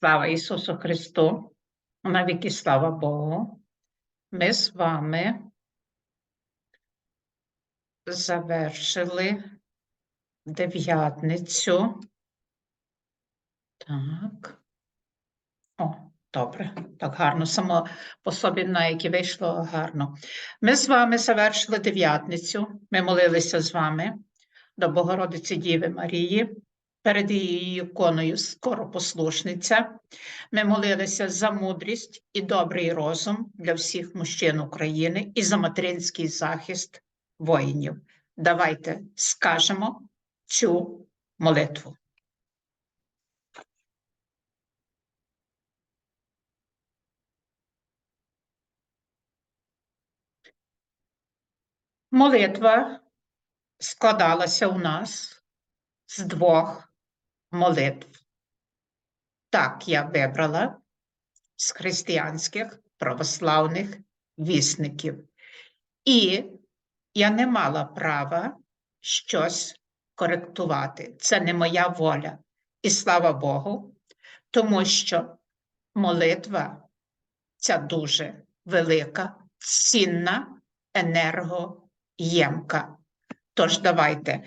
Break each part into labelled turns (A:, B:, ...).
A: Слава Ісусу Христу, навіки слава Богу. Ми з вами завершили дев'ятницю. Так. О, добре. Так гарно. Само по собі, на які вийшло гарно. Ми з вами завершили дев'ятницю. Ми молилися з вами до Богородиці Діви Марії. Перед її іконою скоропослушниця. Ми молилися за мудрість і добрий розум для всіх мужчин України і за материнський захист воїнів. Давайте скажемо цю молитву. Молитва складалася у нас з двох молитв. Так я вибрала з християнських православних вісників. І я не мала права щось коректувати. Це не моя воля. І слава Богу, тому що молитва ця дуже велика, цінна, енергоємка. Тож давайте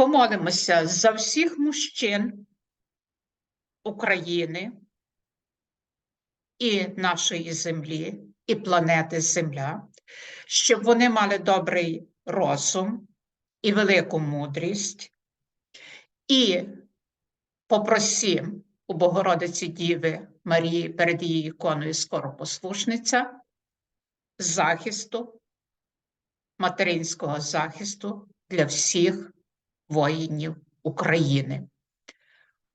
A: помолимося за всіх мужчин України і нашої землі, і планети Земля, щоб вони мали добрий розум і велику мудрість, і попросім у Богородиці Діви Марії перед її іконою скоропослушниця захисту, материнського захисту для всіх воїнів України.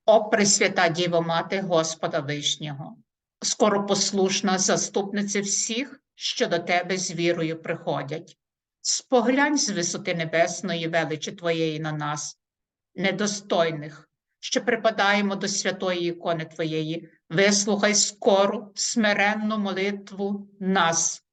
A: О Пресвята Діво Мати Господа Вишнього, скоропослушна заступниця всіх, що до тебе з вірою приходять. Споглянь з висоти небесної величі Твоєї на нас, недостойних, що припадаємо до святої ікони Твоєї, вислухай скору, смиренну молитву нас,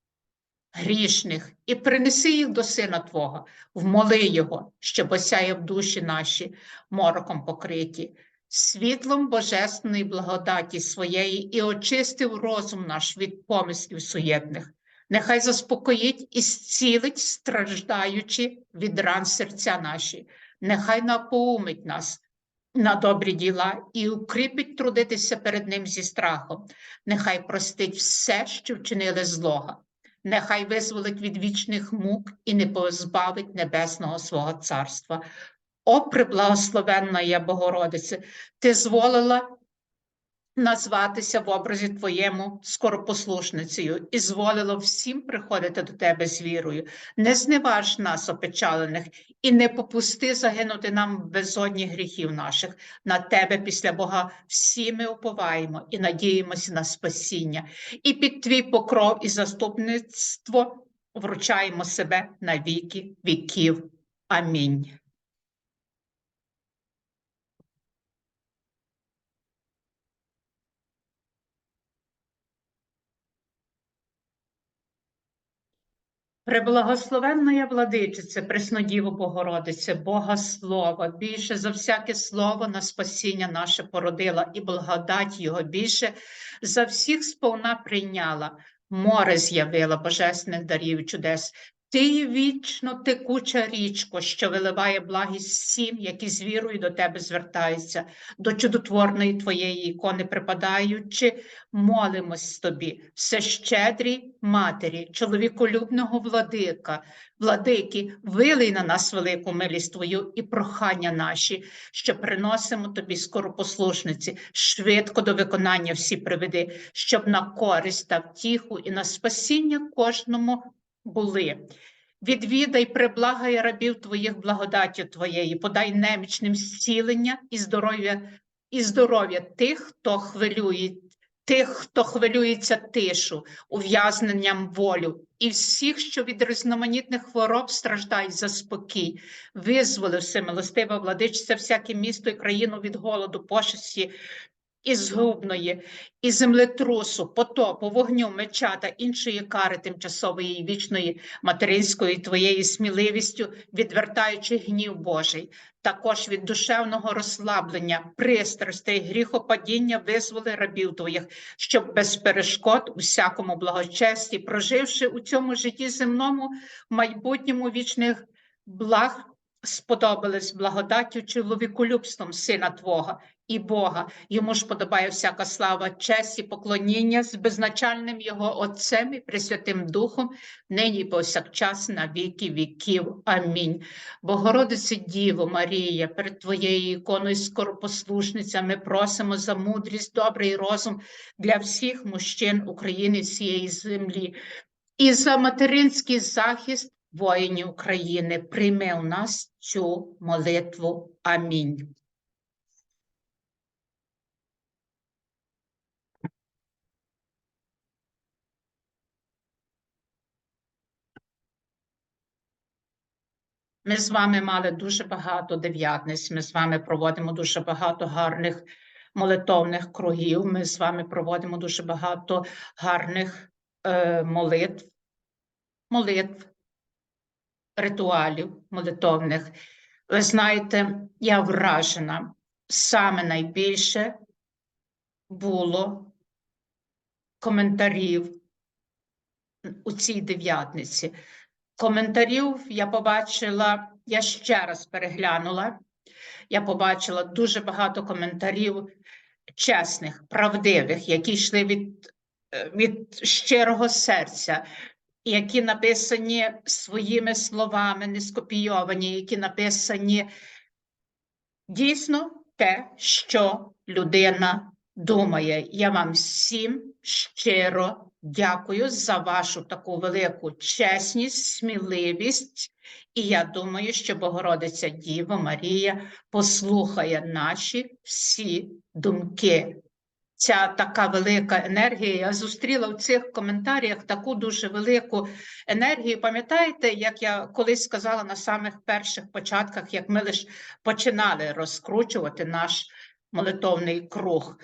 A: грішних, і принеси їх до Сина Твого, вмоли Його, щоб осяяв душі наші мороком покриті, світлом божественної благодаті своєї і очистив розум наш від помислів суєтних. Нехай заспокоїть і зцілить, страждаючи від ран серця наші, нехай напоумить нас на добрі діла і укріпить трудитися перед Ним зі страхом, нехай простить все, що вчинили злого, нехай визволить від вічних мук і не позбавить небесного свого царства. О, приблагословенна я Богородице, ти зволила назватися в образі Твоєму скоропослушницею і зволило всім приходити до Тебе з вірою. Не зневаж нас, опечалених, і не попусти загинути нам безодні гріхів наших. На Тебе після Бога всі ми уповаємо і надіємося на спасіння. І під Твій покров і заступництво вручаємо себе на віки віків. Амінь. Преблагословенна владичице, Преснодіво Богородице, Бога Слова, більше за всяке слово на спасіння наше породила і благодать Його більше за всіх сповна прийняла, море з'явила божественних дарів чудес. Ти вічно текуча річко, що виливає благість всім, які з вірою до тебе звертаються, до чудотворної твоєї ікони припадаючи, молимось тобі, всещедрій матері, чоловіколюбного владика, владики, вилий на нас велику милість твою і прохання наші, що приносимо тобі скоропослушниці, швидко до виконання всі приведи, щоб на користь та втіху і на спасіння кожному були. Відвідай, приблагай рабів твоїх благодаттю твоєї, подай немічним зцілення і здоров'я і здоров'я тих, хто хвилює, тих, хто хвилюється тишу, ув'язненням волю, і всіх, що від різноманітних хвороб страждають за спокій, визволи всемилостива владичця всяке місто і країну від голоду, пошесті, і згубної, і землетрусу, потопу, вогню, меча та іншої кари тимчасової і вічної материнської твоєю сміливістю, відвертаючи гнів Божий, також від душевного розслаблення, пристрастей, гріхопадіння визволи рабів твоїх, щоб без перешкод у всякому благочесті, проживши у цьому житті земному, в майбутньому вічних благ, сподобались благодаттю чоловіколюбством Сина Твого і Бога. Йому ж подобає всяка слава, честь і поклоніння з безначальним Його Отцем і Пресвятим Духом, нині і повсякчас на віки віків. Амінь. Богородице Діво Марія, перед Твоєю іконою скоропослушниця, ми просимо за мудрість, добрий розум для всіх мужчин України всієї землі. І за материнський захист воїнів України прийми у нас цю молитву. Амінь. Ми з вами мали дуже багато дев'ятниць. Ми з вами проводимо дуже багато гарних молитовних кругів. Ми з вами проводимо дуже багато гарних е, молитв, молитв, ритуалів молитовних. Ви знаєте, я вражена. Саме найбільше було коментарів у цій дев'ятниці. Коментарів я побачила, я ще раз переглянула. Я побачила дуже багато коментарів чесних, правдивих, які йшли від, е, від щирого серця, які написані своїми словами, не скопійовані, які написані дійсно те, що людина думає. Я вам всім щиро дякую за вашу таку велику чесність, сміливість. І я думаю, що Богородиця Діва Марія послухає наші всі думки. Ця така велика енергія. Я зустріла в цих коментарях таку дуже велику енергію. Пам'ятаєте, як я колись сказала на самих перших початках, як ми лише починали розкручувати наш молитовний круг?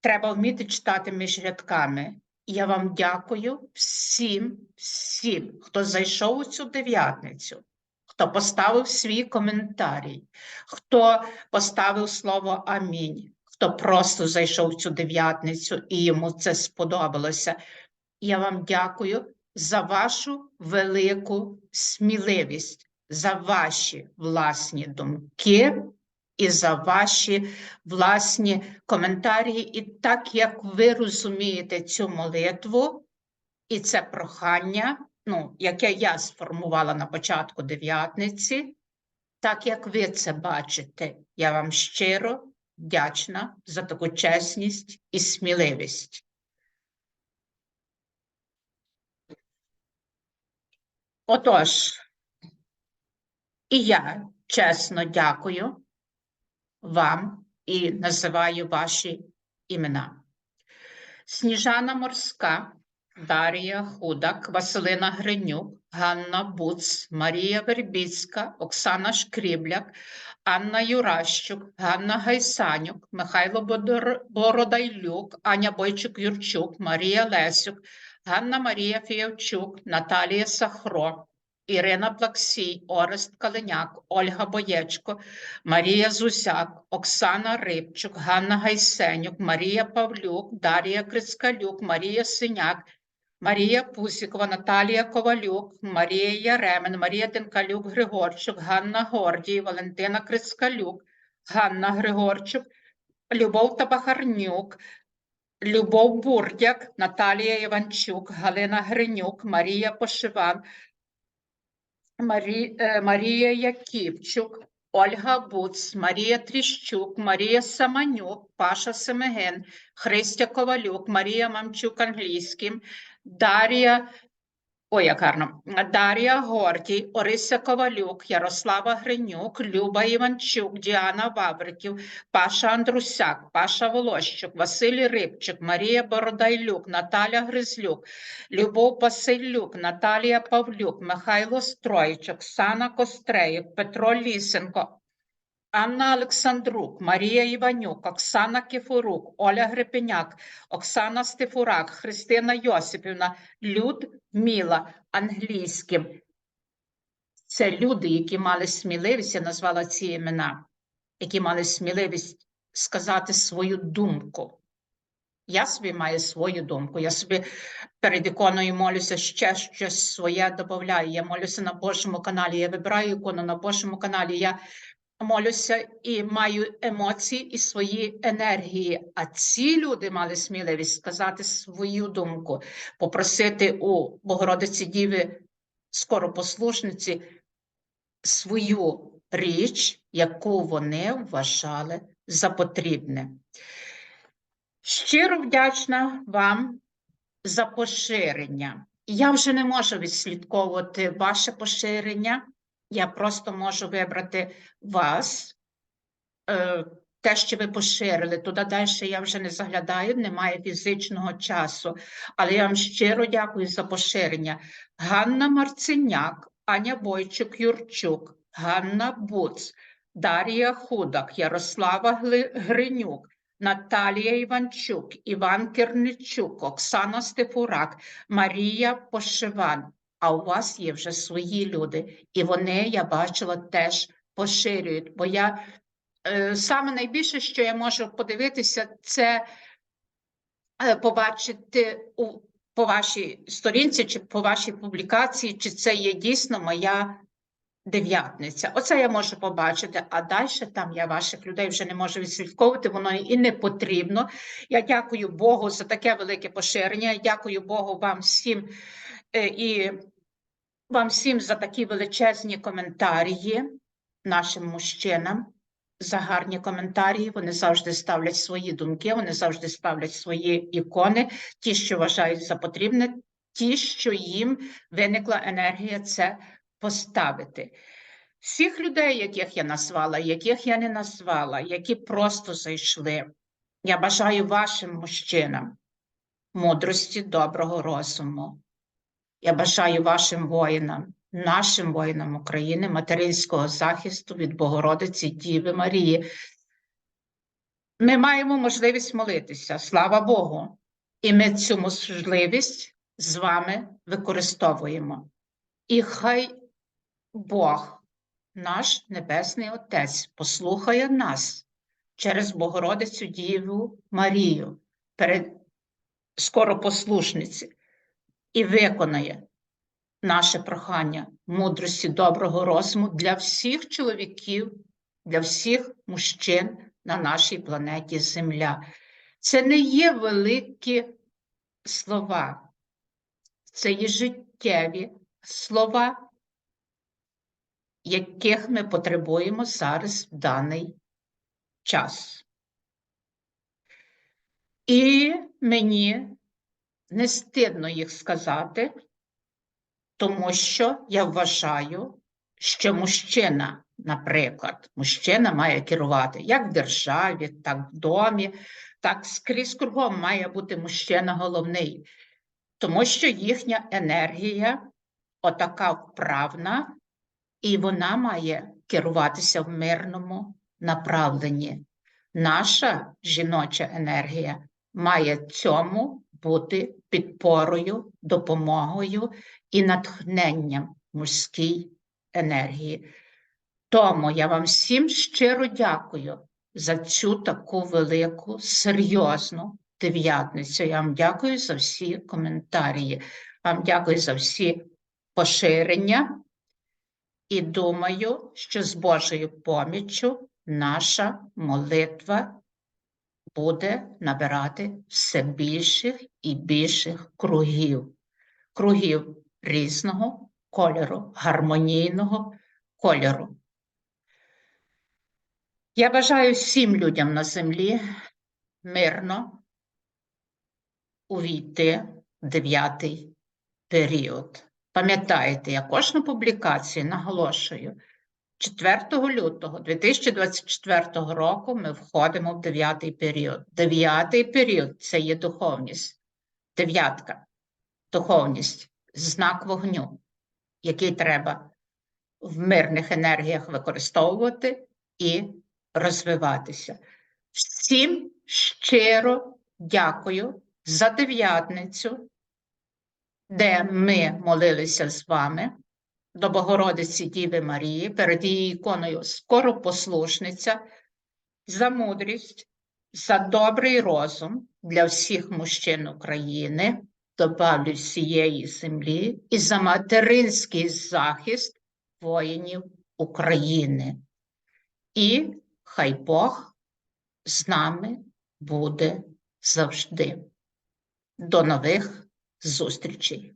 A: Треба вміти читати між рядками. Я вам дякую всім, всім, хто зайшов у цю дев'ятницю, хто поставив свій коментарій, хто поставив слово Амінь, хто просто зайшов в цю дев'ятницю і йому це сподобалося. Я вам дякую за вашу велику сміливість, за ваші власні думки і за ваші власні коментарі. І так як ви розумієте цю молитву і це прохання, ну, яке я сформувала на початку дев'ятниці, так як ви це бачите, я вам щиро вдячна за таку чесність і сміливість. Отож, і я чесно дякую вам і називаю ваші імена. Сніжана Морська, Дар'я Худак, Василина Гринюк, Ганна Буц, Марія Вербіцька, Оксана Шкрібляк, Анна Юращук, Ганна Гайсанюк, Михайло Бородайлюк, Аня Бойчук-Юрчук, Марія Лесюк, Ганна Марія Фіявчук, Наталія Сахро, Ірина Плаксій, Орест Калиняк, Ольга Боєчко, Марія Зусяк, Оксана Рибчук, Ганна Гайсенюк, Марія Павлюк, Дар'я Крицкалюк, Марія Синяк, Марія Пусікова, Наталія Ковалюк, Марія Яремен, Марія Тенкалюк, Григорчук, Ганна Гордій, Валентина Крицкалюк, Ганна Григорчук, Любов Табахарнюк, Любов Бурдяк, Наталія Іванчук, Галина Гринюк, Марія Пошиван, Марі, е, Марія Яківчук, Ольга Буц, Марія Тріщук, Марія Саманюк, Паша Семеген, Христя Ковалюк, Марія Мамчук англійським, Дар'я. Ой, як гарно. Дар'я Гордій, Орися Ковалюк, Ярослава Гринюк, Люба Іванчук, Діана Вавриків, Паша Андрусяк, Паша Волощук, Василій Рибчик, Марія Бородайлюк, Наталя Гризлюк, Любов Василюк, Наталія Павлюк, Михайло Стройчик, Оксана Костреєк, Петро Лісенко, Анна Олександрук, Марія Іванюк, Оксана Кефорук, Оля Грипеняк, Оксана Стефурак, Христина Йосипівна, Людмила англійським. Це люди, які мали сміливість, я назвала ці імена, які мали сміливість сказати свою думку. Я собі маю свою думку. Я собі перед іконою молюся ще щось своє додаю. Я молюся на Божому каналі. Я вибираю ікону на Божому каналі. Я молюся і маю емоції і свої енергії. А ці люди мали сміливість сказати свою думку, попросити у Богородиці Діви скоропослушниці свою річ, яку вони вважали за потрібне. Щиро вдячна вам за поширення. Я вже не можу відслідковувати ваше поширення. Я просто можу вибрати вас, е, те, що ви поширили. Туди далі я вже не заглядаю, немає фізичного часу. Але я вам щиро дякую за поширення. Ганна Марциняк, Аня Бойчук Юрчук, Ганна Буц, Дар'я Худак, Ярослава Гринюк, Наталія Іванчук, Іван Керничук, Оксана Стефурак, Марія Пошиван. А у вас є вже свої люди, і вони, я бачила, теж поширюють. Бо я е, саме найбільше, що я можу подивитися, це е, побачити у по вашій сторінці чи по вашій публікації, чи це є дійсно моя дев'ятниця. Оце я можу побачити, а далі там я ваших людей вже не можу відслідковувати, воно і не потрібно. Я дякую Богу за таке велике поширення. Дякую Богу вам всім е, і вам всім за такі величезні коментарі, нашим мужчинам. За гарні коментарі, вони завжди ставлять свої думки, вони завжди ставлять свої ікони, ті, що вважають за потрібне, ті, що їм виникла енергія це поставити. Всіх людей, яких я назвала, яких я не назвала, які просто зайшли, я бажаю вашим мужчинам мудрості, доброго розуму. Я бажаю вашим воїнам, нашим воїнам України, материнського захисту від Богородиці Діви Марії. Ми маємо можливість молитися, слава Богу. І ми цю можливість з вами використовуємо. І хай Бог, наш Небесний Отець, послухає нас через Богородицю Діву Марію перед скоропослушниці і виконає наше прохання мудрості доброго розуму для всіх чоловіків, для всіх мужчин на нашій планеті Земля. Це не є великі слова, це є життєві слова, яких ми потребуємо зараз в даний час. І мені не стидно їх сказати, тому що я вважаю, що мужчина, наприклад, мужчина має керувати як в державі, так в домі, так скрізь кругом має бути мужчина головний, тому що їхня енергія отака вправна, і вона має керуватися в мирному направленні. Наша жіноча енергія має цьому бути підпорою, допомогою і натхненням мужській енергії. Тому я вам всім щиро дякую за цю таку велику, серйозну дев'ятницю. Я вам дякую за всі коментарі. Вам дякую за всі поширення. І думаю, що з Божою поміччю наша молитва буде набирати все більших і більших кругів, кругів різного кольору, гармонійного кольору. Я бажаю всім людям на землі мирно увійти в дев'ятий період. Пам'ятаєте, я кожну публікацію наголошую. 4 лютого 2024 року ми входимо в дев'ятий період. Дев'ятий період це є духовність. Дев'ятка духовність, знак вогню, який треба в мирних енергіях використовувати і розвиватися. Всім щиро дякую за дев'ятницю, де ми молилися з вами до Богородиці Діви Марії перед її іконою скоропослушниця, за мудрість, за добрий розум для всіх мужчин України, добавлю всієї землі, і за материнський захист воїнів України. І хай Бог з нами буде завжди. До нових зустрічей!